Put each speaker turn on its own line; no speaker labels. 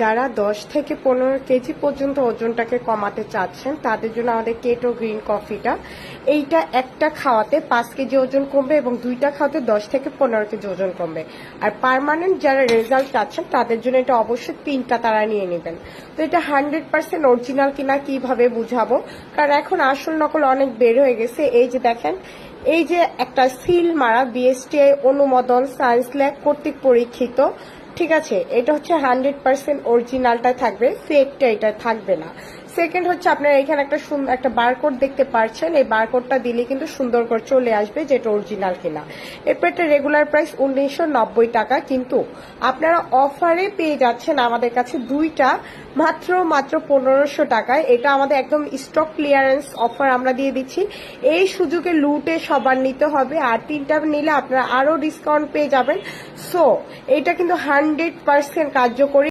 যারা দশ থেকে পনেরো কেজি পর্যন্ত ওজনটাকে কমাতে চাচ্ছেন, তাদের জন্য আমাদের কেটো গ্রিন কফিটা। এইটা একটা খাওয়াতে পাঁচ কেজি ওজন কমবে এবং দুইটা খাওয়াতে দশ থেকে পনেরো কেজি ওজন কমবে। আর পার্মানেন্ট যারা রেজাল্ট চাচ্ছেন তাদের জন্য এটা অবশ্যই তিনটা তারা নিয়ে নেবেন। তো এটা হান্ড্রেড পার্সেন্ট অরিজিনাল কিনা কীভাবে বুঝাবো? কারণ এখন আসল নকল অনেক বের হয়ে গেছে। এই যে দেখেন, এই যে একটা সিল মারা বিএসটিআই অনুমোদন, সায়েন্স ল্যাব কর্তৃক পরীক্ষিত। ঠিক আছে এটা হচ্ছে হান্ড্রেড পার্সেন্ট অরিজিনালটা থাকবে ফেকটা এটা থাকবে না। সেকেন্ড হচ্ছে আপনারা এখানে একটা সুন্দর একটা বারকোড দেখতে পাচ্ছেন এই বারকোডটা দিলে কিন্তু সুন্দর করে চলে আসবে যেটা অরিজিনাল কিনা। এরপর এটা রেগুলার প্রাইস উনিশশো নব্বই টাকা। কিন্তু আপনারা অফারে পেয়ে যাচ্ছেন আমাদের কাছে দুইটা মাত্র মাত্র পনেরোশো টাকায়। এটা আমাদের একদম স্টক ক্লিয়ারেন্স অফার আমরা দিয়ে দিচ্ছি। এই সুযোগে লুটে সবার নিতে হবে। আর তিনটা নিলে আপনারা আরও ডিসকাউন্ট পেয়ে যাবেন। সো এটা কিন্তু হান্ড্রেড পার্সেন্ট কার্যকরী।